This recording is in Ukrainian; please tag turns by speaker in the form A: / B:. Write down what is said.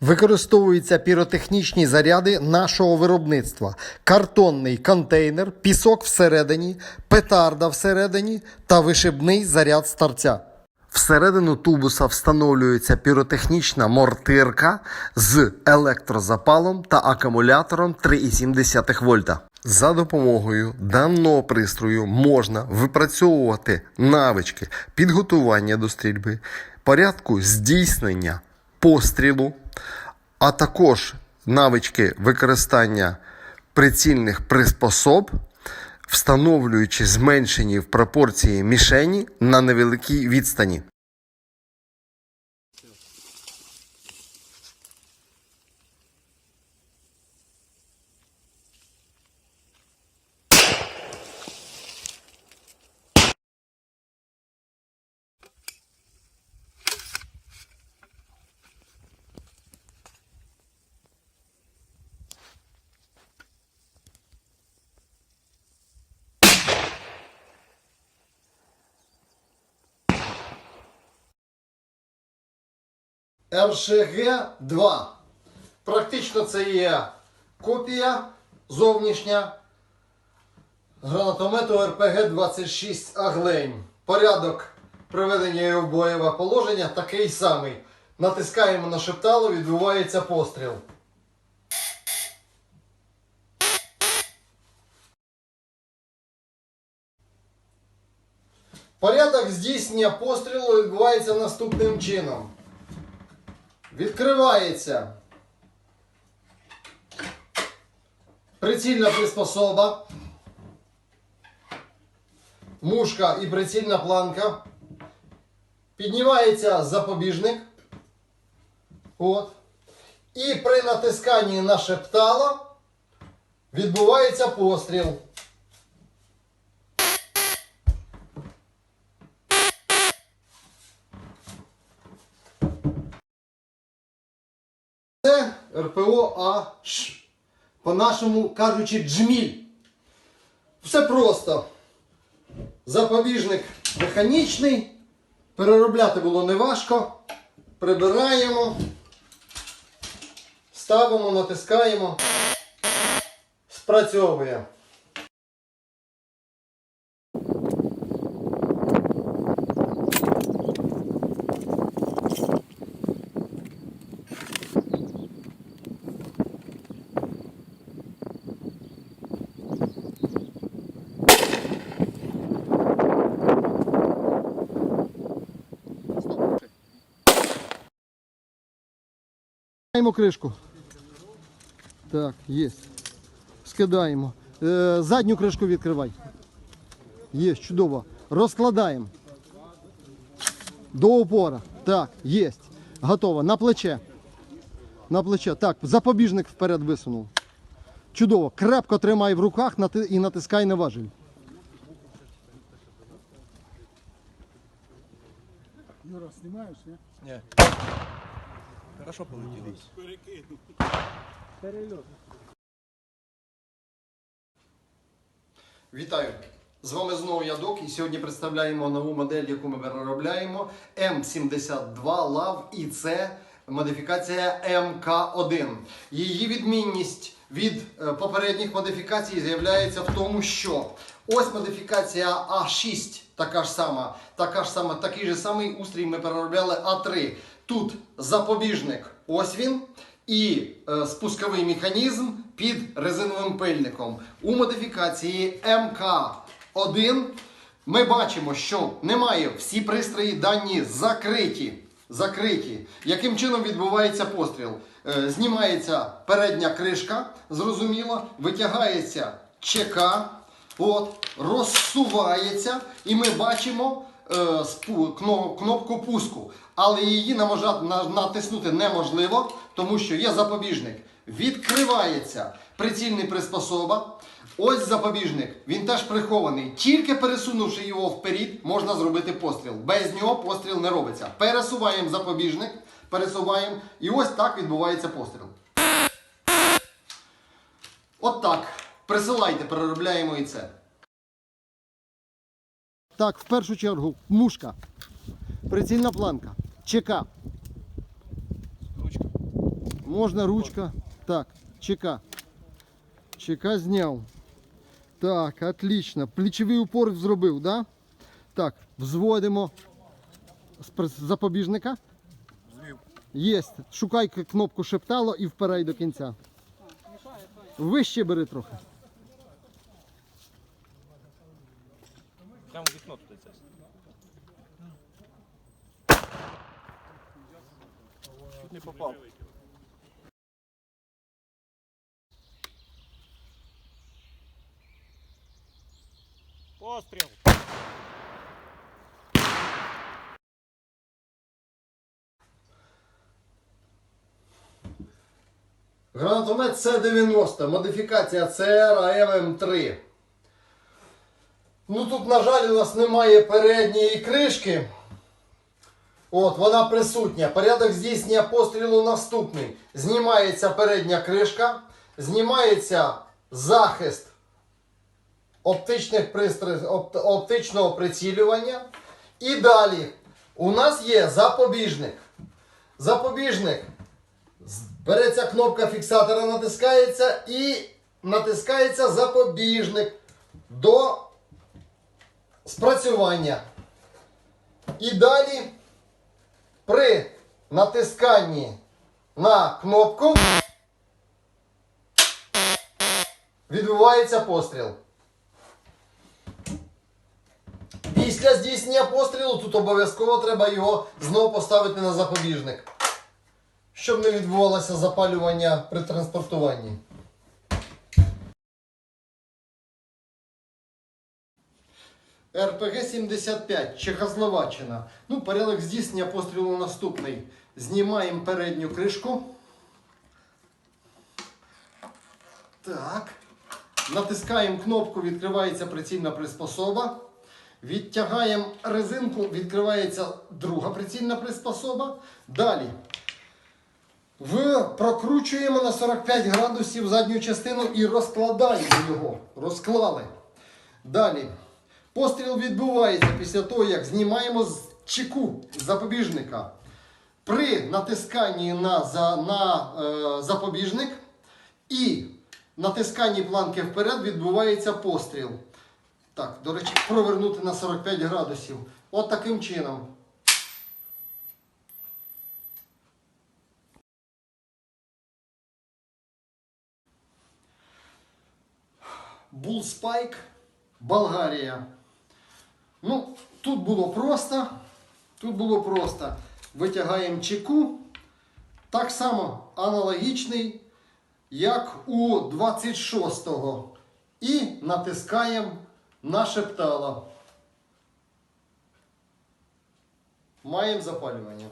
A: Використовуються піротехнічні заряди нашого виробництва: картонний контейнер, пісок всередині, петарда всередині та вишибний заряд старця. Всередину тубуса встановлюється піротехнічна мортирка з електрозапалом та акумулятором 3,7 вольта. За допомогою даного пристрою можна випрацьовувати навички підготування до стрільби, порядку здійснення пострілу, а також навички використання прицільних приспособ, встановлюючи зменшені в пропорції мішені на невеликій відстані. РШГ-2. Практично це є копія зовнішня гранатомету РПГ-26 Аглень. Порядок приведення його в бойове положення такий самий. Натискаємо на шептало, відбувається постріл. Порядок здійснення пострілу відбувається наступним чином. Відкривається прицільна приспособа, мушка і прицільна планка. Піднімається запобіжник. От. І при натисканні на шептало відбувається постріл. Це РПО АШ. По-нашому кажучи, джміль. Все просто. Запобіжник механічний. Переробляти було неважко. Прибираємо. Ставимо, натискаємо. Спрацьовує. Скидаємо кришку. Так, є. Скидаємо. Е, задню кришку відкривай. Є, чудово. Розкладаємо. До упора. Так, є. Готово. На плече. На плече. Так, запобіжник вперед висунув. Чудово. Крепко тримай в руках і натискай на важіль.
B: Юра, снимаешь, не?
C: Не. Хорошо полетели.
B: Перелет.
A: Вітаю! З вами знову я Док і сьогодні представляємо нову модель, яку ми переробляємо М72 LAV IC модифікація МК1. Її відмінність від е, попередніх модифікацій з'являється в тому, що ось модифікація А6, така ж сама, така ж сама, такий же самий устрій ми переробляли А3. Тут запобіжник, ось він. І е, спусковий механізм під резиновим пильником. У модифікації МК1 ми бачимо, що немає всі пристрої дані закриті. закриті. Яким чином відбувається постріл? Е, знімається передня кришка, зрозуміло, витягається ЧК, от, розсувається, і ми бачимо кнопку пуску. Але її натиснути неможливо, тому що є запобіжник. Відкривається прицільний приспособа. Ось запобіжник. Він теж прихований. Тільки пересунувши його вперед, можна зробити постріл. Без нього постріл не робиться. Пересуваємо запобіжник, пересуваємо, і ось так відбувається постріл. От так. Присилайте, переробляємо і це. Так, в першу чергу, мушка. Прицільна планка. ЧК.
C: Ручка
A: Можна ручка. Так, ЧК. ЧК зняв. Так, отлично. Плечовий упор зробив, да? Так, взводимо з запобіжника.
C: Звів.
A: Єсть. Шукай кнопку шептало і впирай до кінця. Вище бери трохи.
C: Прямо в вікно туди це. Чуть не попав. Постріл.
A: Гранатомет С-90, модифікація ЦР АММ3. Ну тут, на жаль, у нас немає передньої кришки. От, вона присутня. Порядок здійснення пострілу наступний. Знімається передня кришка, знімається захист оптичних пристрій, опт- оптичного прицілювання. І далі у нас є запобіжник. Запобіжник Береться кнопка фіксатора, натискається і натискається запобіжник до спрацювання. І далі при натисканні на кнопку відбувається постріл. Після здійснення пострілу тут обов'язково треба його знову поставити на запобіжник щоб не відбувалося запалювання при транспортуванні. РПГ-75, Чехословаччина. Ну, порядок здійснення пострілу наступний. Знімаємо передню кришку. Так. Натискаємо кнопку, відкривається прицільна приспособа. Відтягаємо резинку, відкривається друга прицільна приспособа. Далі в прокручуємо на 45 градусів задню частину і розкладаємо його. Розклали. Далі. Постріл відбувається після того, як знімаємо з чеку запобіжника. При натисканні на, за, на е, запобіжник і натисканні планки вперед відбувається постріл. Так, до речі, провернути на 45 градусів. От таким чином. Bullspike, Болгарія. Ну, тут було просто. Тут було просто. Витягаємо чеку. Так само аналогічний, як у 26-го. І натискаємо на шептало. Маємо запалювання.